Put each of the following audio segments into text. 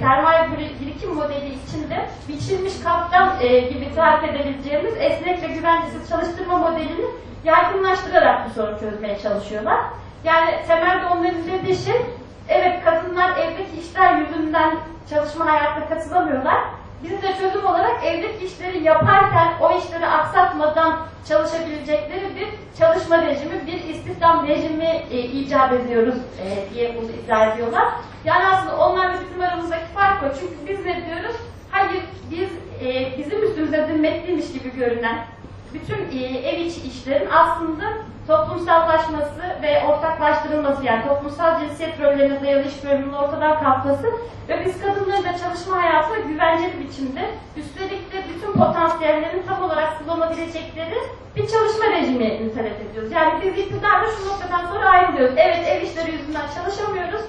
Sermaye bir- birikim modeli içinde biçilmiş kaptan e, gibi tarif edebileceğimiz esnek ve güvencesiz çalıştırma modelini yaygınlaştırarak bu sorunu çözmeye çalışıyorlar. Yani temelde onların dediği şey, evet kadınlar evdeki işler yüzünden çalışma hayatına katılamıyorlar. Biz de çözüm olarak evdeki işleri yaparken o işleri aksatmadan çalışabilecekleri bir çalışma rejimi, bir istihdam rejimi e, icat ediyoruz e, diye bunu iddia ediyorlar. Yani aslında bizim o. Çünkü biz ne diyoruz? Hayır, biz e, bizim üstümüze zimmetliymiş gibi görünen bütün e, ev içi işlerin aslında toplumsallaşması ve ortaklaştırılması yani toplumsal cinsiyet rollerine dayalı iş bölümünün ortadan kalkması ve biz kadınların da çalışma hayatına güvenceli biçimde üstelik de bütün potansiyellerin tam olarak kullanabilecekleri bir çalışma rejimi talep ediyoruz. Yani biz iktidarla şu noktadan sonra ayrılıyoruz. Evet ev işleri yüzünden çalışamıyoruz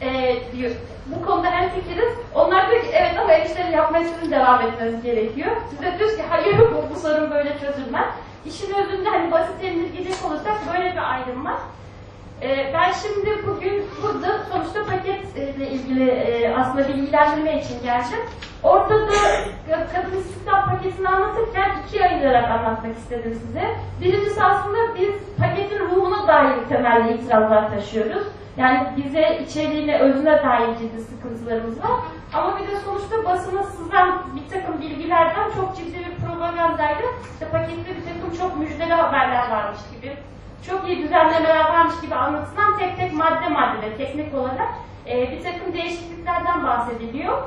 e, diyor. Bu konuda hem fikiriz. Onlar diyor ki evet ama ev işleri yapmaya sizin devam etmeniz gerekiyor. Biz de diyoruz ki hayır bu, bu sorun böyle çözülmez. İşin özünde hani basit indirgeyecek olursak böyle bir ayrım var. E, ben şimdi bugün burada sonuçta paketle ilgili e, aslında bilgilendirme için geldim. Ortada kadın istihdam paketini anlatırken ikiye ayırarak anlatmak istedim size. Birincisi aslında biz paketin ruhuna dair temelli itirazlar taşıyoruz. Yani bize içeriğine, özüne dair ciddi sıkıntılarımız var. Ama bir de sonuçta basına sızan bir takım bilgilerden çok ciddi bir propagandayla işte pakette bir takım çok müjdeli haberler varmış gibi, çok iyi düzenlemeler varmış gibi anlatılan tek tek madde madde teknik olarak e, bir takım değişikliklerden bahsediliyor.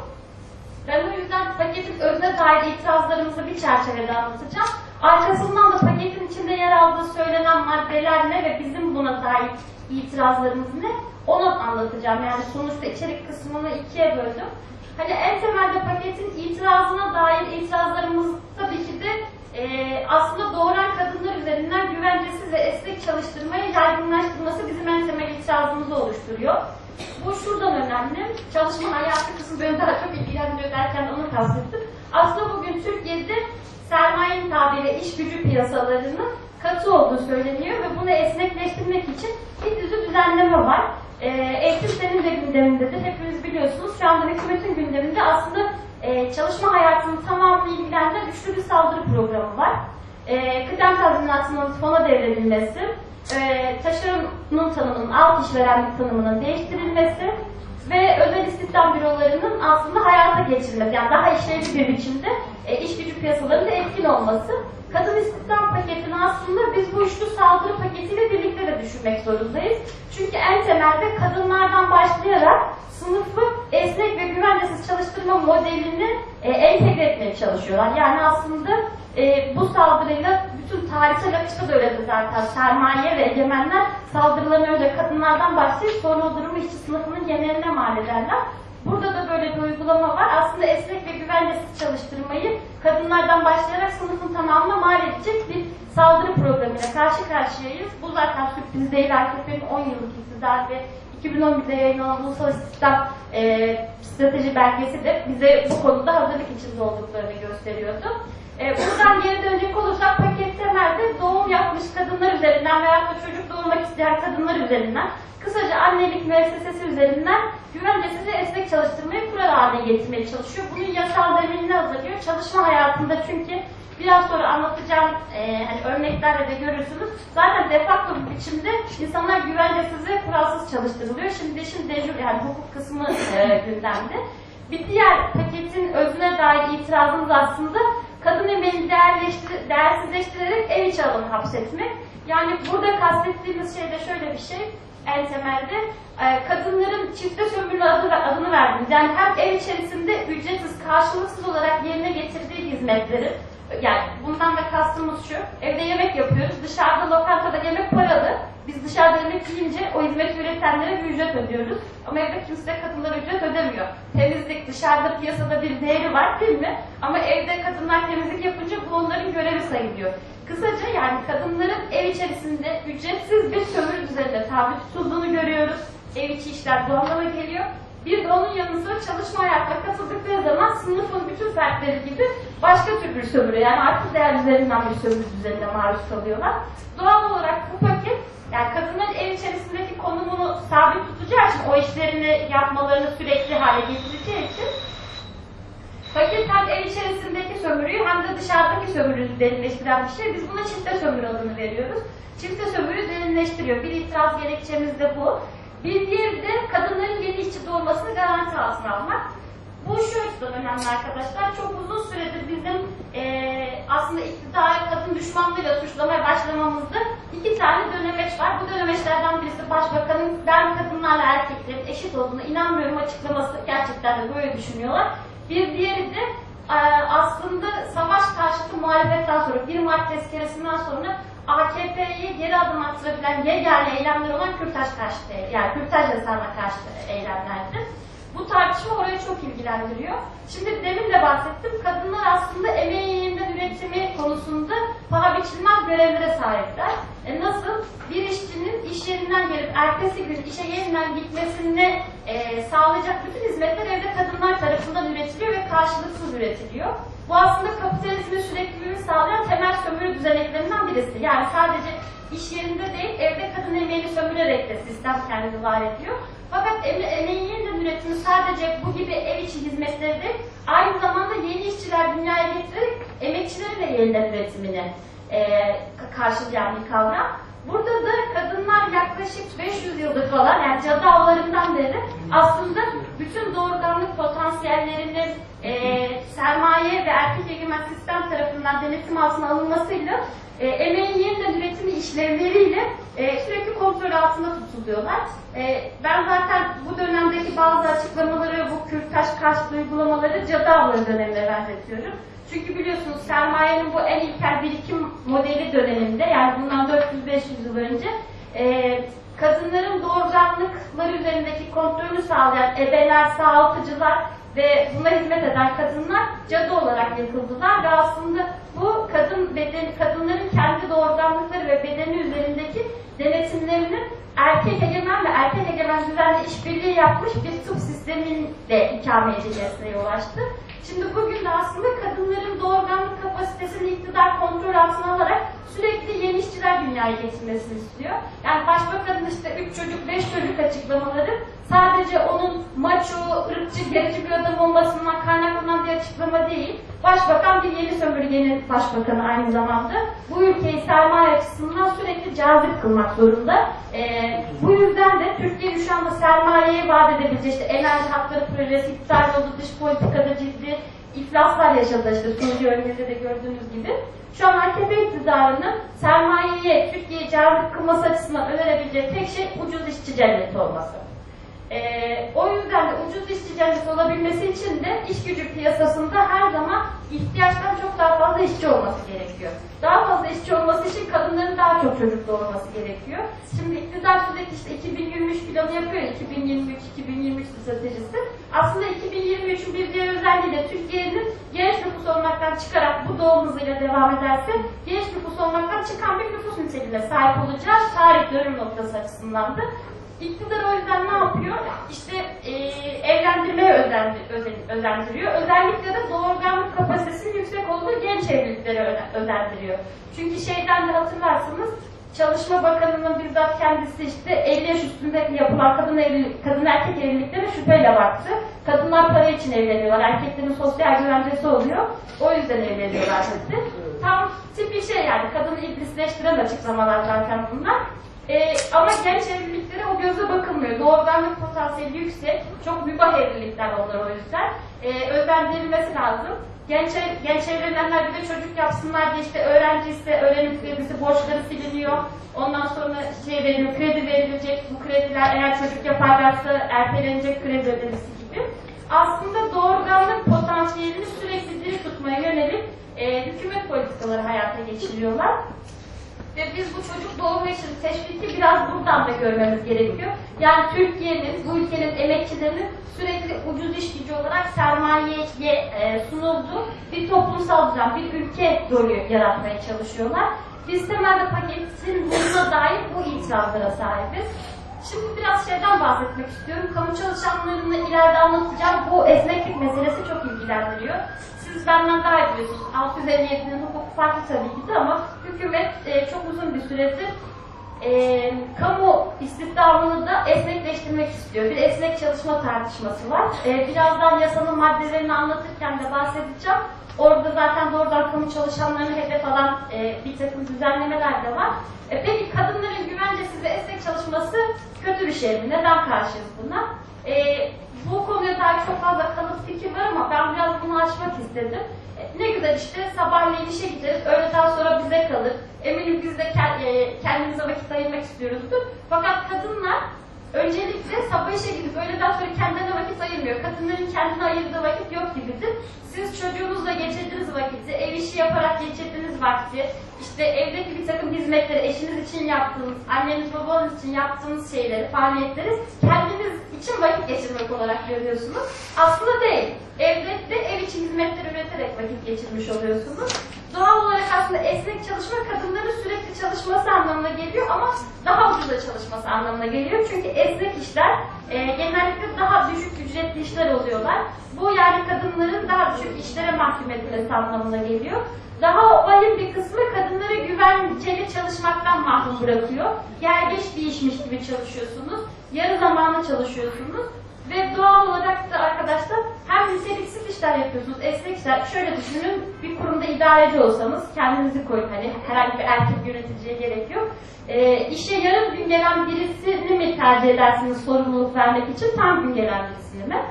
Ben o yüzden paketin özüne dair itirazlarımızı bir çerçevede anlatacağım. Arkasından da paketin içinde yer aldığı söylenen maddeler ne ve bizim buna dair itirazlarımız ne onu anlatacağım. Yani sonuçta içerik kısmını ikiye böldüm. Hani en temelde paketin itirazına dair itirazlarımız tabii ki de e, aslında doğuran kadınlar üzerinden güvencesiz ve esnek çalıştırmayı yaygınlaştırması bizim en temel itirazımızı oluşturuyor. Bu şuradan önemli. Çalışma hayatı kısmı beni daha çok ilgilendiriyor derken onu kastettim. Aslında bugün Türkiye'de sermayenin tabiriyle iş gücü piyasalarının katı olduğu söyleniyor ve bunu esnekleştirmek için bir dizi düzenleme var. Ee, eğitim senin de gündemindedir. Hepiniz biliyorsunuz. Şu anda hükümetin gündeminde aslında e, çalışma hayatının tamamını ilgilendiren güçlü bir saldırı programı var. E, kıdem tazminatının fona devredilmesi, e, taşeronun tanımının alt işverenlik tanımının değiştirilmesi ve özel istihdam bürolarının aslında hayata geçirilmesi, yani daha işlevli bir biçimde e, iş gücü piyasalarında etkin olması. Kadın istihdam paketini aslında biz bu üçlü saldırı paketiyle birlikte de düşünmek zorundayız. Çünkü en temelde kadınlardan başlayarak sınıfı esnek ve güvencesiz çalıştırma modelini e, entegre etmeye çalışıyorlar. Yani aslında e, bu saldırıyla bütün tarihsel akışta da öyledir zaten. Sermaye ve egemenler saldırılarını önce kadınlardan başlayıp sonra o durumu işçi sınıfının geneline mal ederler. Burada da böyle bir uygulama var. Aslında esnek ve güvencesiz çalıştırmayı kadınlardan başlayarak sınıfın tamamına mal edecek bir saldırı programıyla karşı karşıyayız. Bu zaten sürpriz değil. AKP'nin 10 yıllık iktidar ve 2011'de yayınlanan Ulusal İstihdam e, Strateji Belgesi de bize bu konuda hazırlık içinde olduklarını gösteriyordu. E, buradan geri dönecek olursak paket temelde doğum yapmış kadınlar üzerinden veya da çocuk doğurmak isteyen kadınlar üzerinden kısaca annelik müessesesi üzerinden güvencesiz ve esnek çalıştırmayı kural haline getirmeye çalışıyor. Bunun yasal zeminini hazırlıyor. Çalışma hayatında çünkü biraz sonra anlatacağım e, hani örneklerle de görürsünüz. Zaten defakto bir biçimde insanlar güvencesiz ve kuralsız çalıştırılıyor. Şimdi işin dejur yani hukuk kısmı e, gündemde. Bir diğer paketin özüne dair itirazımız aslında kadın emeğini değersizleştirerek ev içi alanı hapsetmek. Yani burada kastettiğimiz şey de şöyle bir şey en temelde e, kadınların çifte sömürü adı, adını verdiğimiz yani hem ev içerisinde ücretsiz karşılıksız olarak yerine getirdiği hizmetleri yani bundan da kastımız şu evde yemek yapıyoruz dışarıda lokantada yemek paralı biz dışarıda yemek yiyince o hizmeti üretenlere bir ücret ödüyoruz ama evde kimse kadınlara ücret ödemiyor temizlik dışarıda piyasada bir değeri var değil mi ama evde kadınlar temizlik yapınca bu onların görevi sayılıyor Kısaca yani kadınların ev içerisinde ücretsiz bir sömürü düzenine tabi tutulduğunu görüyoruz. Ev içi işler bu anlama geliyor. Bir de onun yanı sıra çalışma hayatına katıldıkları zaman sınıfın bütün fertleri gibi başka tür bir sömürü yani artı değer üzerinden bir sömürü düzenine maruz kalıyorlar. Doğal olarak bu paket yani kadınların ev içerisindeki konumunu sabit tutacağı için o işlerini yapmalarını sürekli hale getireceği için Paket hem ev içerisindeki sömürüyü hem de dışarıdaki sömürüyü derinleştiren bir şey. Biz buna çifte sömürü adını veriyoruz. Çifte sömürü derinleştiriyor. Bir itiraz gerekçemiz de bu. Bir diğeri de kadınların yeni işçi doğurmasını garanti altına almak. Bu şu açıdan önemli arkadaşlar. Çok uzun süredir bizim eee aslında iktidarı kadın düşmanlığıyla suçlamaya başlamamızda iki tane dönemeç var. Bu dönemeçlerden birisi başbakanın ben kadınlarla erkeklerin eşit olduğuna inanmıyorum açıklaması gerçekten de böyle düşünüyorlar. Bir diğeri de eee, aslında savaş karşıtı muhalefetten sonra, 1 Mart tezkeresinden sonra AKP'ye geri adım attırabilen yegane eylemler olan Kürtaj karşıtı, yani Kürtaj yasağına karşıtı eylemlerdir. Bu tartışma orayı çok ilgilendiriyor. Şimdi demin de bahsettim, kadınlar aslında emeği yeniden üretimi konusunda paha biçilmez görevlere sahipler. E nasıl? Bir işçinin iş yerinden gelip ertesi gün işe yeniden gitmesini e, sağlayacak bütün hizmetler evde kadınlar tarafından üretiliyor ve karşılıksız üretiliyor. Bu aslında kapitalizmin sürekliliğini sağlayan temel sömürü düzeneklerinden birisi. Yani sadece iş yerinde değil, evde kadın emeğini sömürerek de sistem kendini var ediyor. Fakat eme emeğin yeniden üretimi sadece bu gibi ev içi hizmetleri değil, aynı zamanda yeni işçiler dünyaya getirerek emekçilerin de yeniden üretimini e, ka- karşılayan bir kavram. Burada da kadınlar yaklaşık 500 yıldır falan, yani cadı avlarından beri aslında bütün doğurganlık potansiyellerini e, sermaye ve erkek egemen sistem tarafından denetim altına alınmasıyla e, emeğin yeniden üretimi işlevleriyle e, sürekli kontrol altında tutuluyorlar. E, ben zaten bu dönemdeki bazı açıklamaları, bu kürtaj karşıtı uygulamaları cadı avları dönemine benzetiyorum. Çünkü biliyorsunuz sermayenin bu en ilkel birikim modeli döneminde, yani bundan 400-500 yıl önce e, kadınların doğurganlıkları üzerindeki kontrolü sağlayan ebeler, sağaltıcılar ve buna hizmet eden kadınlar cadı olarak yakıldılar ve aslında bu kadın bedeni, kadınların kendi doğurganlıkları ve bedeni üzerindeki denetimlerinin erkek egemen ve erkek egemen düzenle işbirliği yapmış bir tıp sisteminde ikame edilmesine yol açtı. Şimdi bugün de aslında kadınların doğurganlık kapasitesini iktidar kontrol altına alarak sürekli yeni işçiler dünyaya getirmesini istiyor. Yani başbakanın işte 3 çocuk, 5 çocuk açıklamaları sadece onun maço, ırkçı, gerici bir adam olmasından kaynaklanan bir açıklama değil. Başbakan bir yeni sömürgenin başbakanı aynı zamanda. Bu ülkeyi sermaye açısından sürekli cazip kılmak zorunda. Ee, bu yüzden de Türkiye şu anda sermayeye vaat edebileceği işte enerji hakları projesi iptal oldu, dış politikada ciddi iflaslar yaşadı işte Suriye örneğinde de gördüğünüz gibi. Şu an AKP iktidarının sermayeye, Türkiye'yi cazip kılması açısından önerebileceği tek şey ucuz işçi cenneti olması. Ee, o yüzden de ucuz işçi cenneti olabilmesi için de iş gücü piyasasında her zaman ihtiyaçtan çok daha fazla işçi olması gerekiyor. Daha fazla işçi olması için kadınların daha çok çocuk doğurması gerekiyor. Şimdi iktidar sürekli işte 2023 planı yapıyor, 2023-2023 stratejisi. Aslında 2023'ün bir diğer özelliği de Türkiye'nin genç nüfus olmaktan çıkarak bu doğum hızıyla devam ederse genç nüfus olmaktan çıkan bir nüfus niteliğine sahip olacağı tarih dönüm noktası açısından da İktidar o yüzden ne yapıyor? İşte e, evlendirmeye özendi, özen- özendiriyor. Özellikle de doğurganlık kapasitesinin yüksek olduğu genç evlilikleri öne- özendiriyor. Çünkü şeyden de hatırlarsınız Çalışma Bakanı'nın bizzat kendisi işte 50 yaş üstünde yapılan kadın evlilik, kadın erkek evliliklere şüpheyle baktı. Kadınlar para için evleniyorlar, erkeklerin sosyal güvencesi oluyor. O yüzden evleniyorlar dedi. Tam tip bir şey yani, kadını iblisleştiren açıklamalar zaten bunlar. Ee, ama genç evliliklere o gözle bakılmıyor. Doğurganlık potansiyeli yüksek. Çok mübah evlilikler onlar o yüzden. Ee, özendirilmesi lazım. Genç, genç evlenenler bir de çocuk yapsınlar diye işte öğrenci ise öğrenim borçları siliniyor. Ondan sonra şey veriliyor, kredi verilecek. Bu krediler eğer çocuk yaparlarsa ertelenecek kredi ödemesi gibi. Aslında doğurganlık potansiyelini sürekli diri tutmaya yönelik e, hükümet politikaları hayata geçiriyorlar. Ve biz bu çocuk doğumu için teşviki biraz buradan da görmemiz gerekiyor. Yani Türkiye'nin, bu ülkenin emekçilerinin sürekli ucuz iş gücü olarak sermayeye e, sunulduğu bir toplumsal düzen, bir ülke rolü yaratmaya çalışıyorlar. Biz temelde paketin bulunduğuna dair bu itirazlara sahibiz. Şimdi biraz şeyden bahsetmek istiyorum. Kamu çalışanlarını ileride anlatacağım. Bu esneklik meselesi çok ilgilendiriyor. Siz benden daha iyi biliyorsunuz. 657'nin hukuku farklı tabii ki de ama hükümet e, çok uzun bir süredir e, kamu istihdamını da esnekleştirmek istiyor. Bir esnek çalışma tartışması var. E, birazdan yasanın maddelerini anlatırken de bahsedeceğim. Orada zaten doğrudan kamu çalışanlarını hedef alan e, bir takım düzenlemeler de var. E, peki kadınların güvencesiz ve esnek çalışması kötü bir şey mi? Neden karşıyız buna? E, bu konuya dair çok fazla kanıt fikir var ama ben biraz bunu açmak istedim. E, ne güzel işte sabahleyin işe gideriz, öğleden sonra bize kalır. Eminim biz de e, kendimize vakit ayırmak istiyoruzdur. Fakat kadınlar öncelikle sabah işe gidip öğleden sonra kendine vakit ayırmıyor. Kadınların kendine ayırdığı vakit yok gibidir. Siz çocuğunuzla geçirdiğiniz vakiti, ev işi yaparak geçirdiğiniz vakti, işte evdeki bir takım hizmetleri, eşiniz için yaptığınız, anneniz babanız için yaptığınız şeyleri, faaliyetleri kendiniz için vakit geçirmek olarak görüyorsunuz. Aslında değil. Evde de ev için hizmetler üreterek vakit geçirmiş oluyorsunuz. Doğal olarak aslında esnek çalışma kadınların sürekli çalışması anlamına geliyor ama daha ucuza çalışması anlamına geliyor. Çünkü esnek işler e, genellikle daha düşük ücretli işler oluyorlar. Bu yani kadınların daha düşük işlere mahkum edilmesi anlamına geliyor. Daha vahim bir kısmı kadınları güvenceli çalışmaktan mahrum bırakıyor. Yergeç bir işmiş gibi çalışıyorsunuz. Yarı zamanlı çalışıyorsunuz. Ve doğal olarak da arkadaşlar hem niteliksiz işler yapıyorsunuz, esnek işler. Şöyle düşünün, bir kurumda idareci olsanız kendinizi koyun. Hani herhangi bir erkek yöneticiye gerek yok. E, işe yarım gün gelen birisini mi tercih edersiniz sorumluluk vermek için, tam gün gelen birisini mi?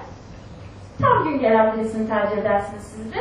tam gün gelen birisini tercih edersiniz siz de.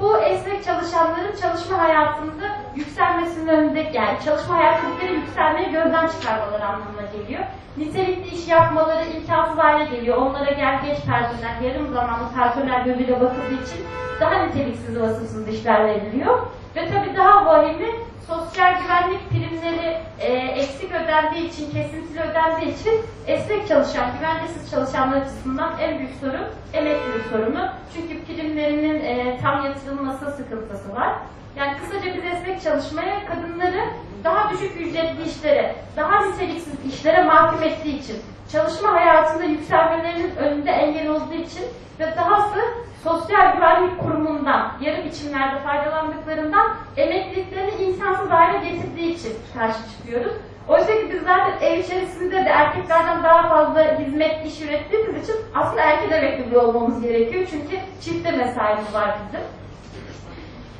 Bu esnek çalışanların çalışma hayatında yükselmesinin önünde yani çalışma hayatındaki yükselmeyi gözden çıkarmaları anlamına geliyor. Nitelikli iş yapmaları imkansız hale geliyor. Onlara gel geç personel, yarım zamanlı personel gözüyle bakıldığı için daha niteliksiz vasıfsız işler veriliyor. Ve tabii daha vahimi sosyal güvenlik primleri e, eksik ödendiği için, kesintili ödendiği için esnek çalışan, güvencesiz çalışanlar açısından en büyük sorun emeklilik sorunu. Çünkü primlerinin e, tam yatırılması sıkıntısı var. Yani kısaca biz esnek çalışmaya kadınları daha düşük ücretli işlere, daha niteliksiz işlere mahkum ettiği için, çalışma hayatında yükselmelerinin önünde engel olduğu için ve dahası sosyal güvenlik kurumundan, yarı biçimlerde faydalandıklarından emekliliklerini imkansız hale getirdiği için karşı çıkıyoruz. Oysa ki biz zaten ev içerisinde de erkeklerden daha fazla hizmet iş ürettiğimiz için aslında erkek emekliliği olmamız gerekiyor. Çünkü çifte mesaimiz var bizim.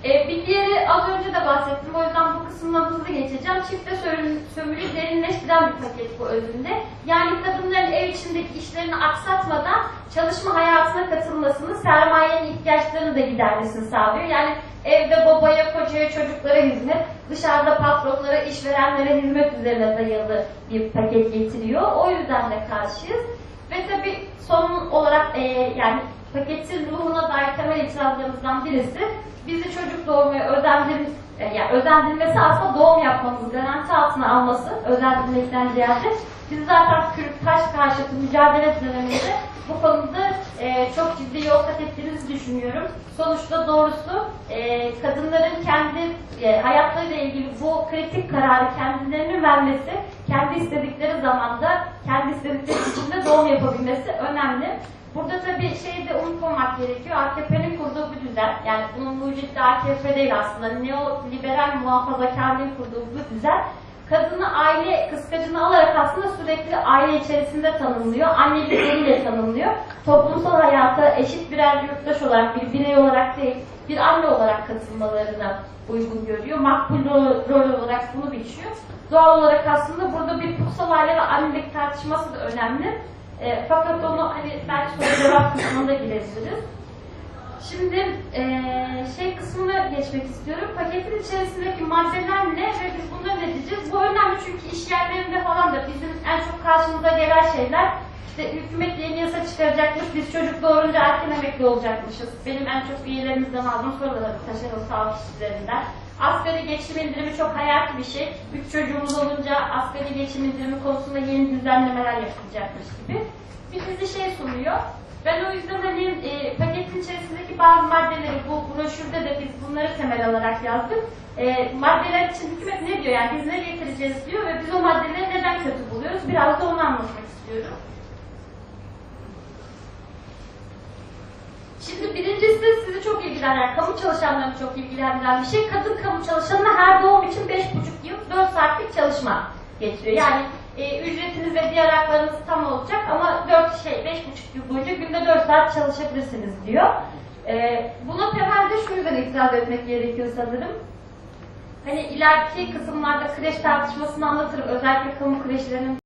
E, bir diğeri az önce de bahsettim. O yüzden bu kısımdan hızlı geçeceğim. Çifte sömürü, sömürü derinleştiren bir paket bu özünde. Yani kadınların ev içindeki işlerini aksatmadan çalışma hayatına katılmasını, sermayenin ihtiyaçlarını da gidermesini sağlıyor. Yani evde babaya, kocaya, çocuklara hizmet, dışarıda patronlara, işverenlere hizmet üzerine dayalı bir paket getiriyor. O yüzden de karşıyız. Ve tabii son olarak e, yani paketin ruhuna dair temel itirazlarımızdan birisi bizi çocuk doğurmaya özendir, e, yani özendirmesi aslında doğum yapmamızı garanti altına alması özendirmekten ziyade biz zaten kürk taş karşıtı mücadele döneminde bu konuda e, çok ciddi yol kat ettiğimizi düşünüyorum. Sonuçta doğrusu e, kadınların kendi e, hayatlarıyla ilgili bu kritik kararı kendilerinin vermesi, kendi istedikleri zamanda, kendi istedikleri biçimde doğum yapabilmesi önemli. Burada tabii şeyi de unutmamak gerekiyor. AKP'nin kurduğu bir düzen, yani bunun mucidi AKP değil aslında, neoliberal muhafazakarlığın kurduğu bu düzen, kadını aile kıskacını alarak aslında sürekli aile içerisinde tanımlıyor, annelikleriyle tanımlıyor. Toplumsal hayata eşit birer yurttaş olarak, bir birey olarak değil, bir anne olarak katılmalarını uygun görüyor. Makbul rol, olarak bunu biçiyor. Doğal olarak aslında burada bir kutsal aile ve annelik tartışması da önemli. E, fakat onu hani belki soru cevap kısmında girebiliriz. Şimdi e, şey kısmına geçmek istiyorum. Paketin içerisindeki maddeler ne ve biz bunları ne diyeceğiz? Bu önemli çünkü iş yerlerinde falan da bizim en çok karşımıza gelen şeyler işte hükümet yeni yasa çıkaracakmış, biz çocuk doğurunca erken emekli olacakmışız. Benim en çok üyelerimizden aldığım sorular taşeron sağlık işçilerinden. Asgari geçim indirimi çok hayati bir şey. Üç çocuğumuz olunca asgari geçim indirimi konusunda yeni düzenlemeler yapılacakmış gibi. Bir dizi şey sunuyor. Ben o yüzden hani e, paketin içerisindeki bazı maddeleri bu broşürde de biz bunları temel alarak yazdık. E, maddeler için hükümet ne diyor yani biz ne getireceğiz diyor ve biz o maddeleri neden kötü buluyoruz biraz da onu anlatmak istiyorum. Şimdi birincisi sizi çok ilgilendiren, kamu çalışanlarını çok ilgilendiren bir şey. Kadın kamu çalışanına her doğum için 5,5 yıl 4 saatlik çalışma. getiriyor. Yani e, ücretiniz ve diğer haklarınız tam olacak ama 4 şey 5,5 yıl boyunca günde 4 saat çalışabilirsiniz diyor. E, buna temelde şu yüzden itiraz etmek gerekiyor sanırım. Hani ileriki kısımlarda kreş tartışmasını anlatırım. Özellikle kamu kreşlerinin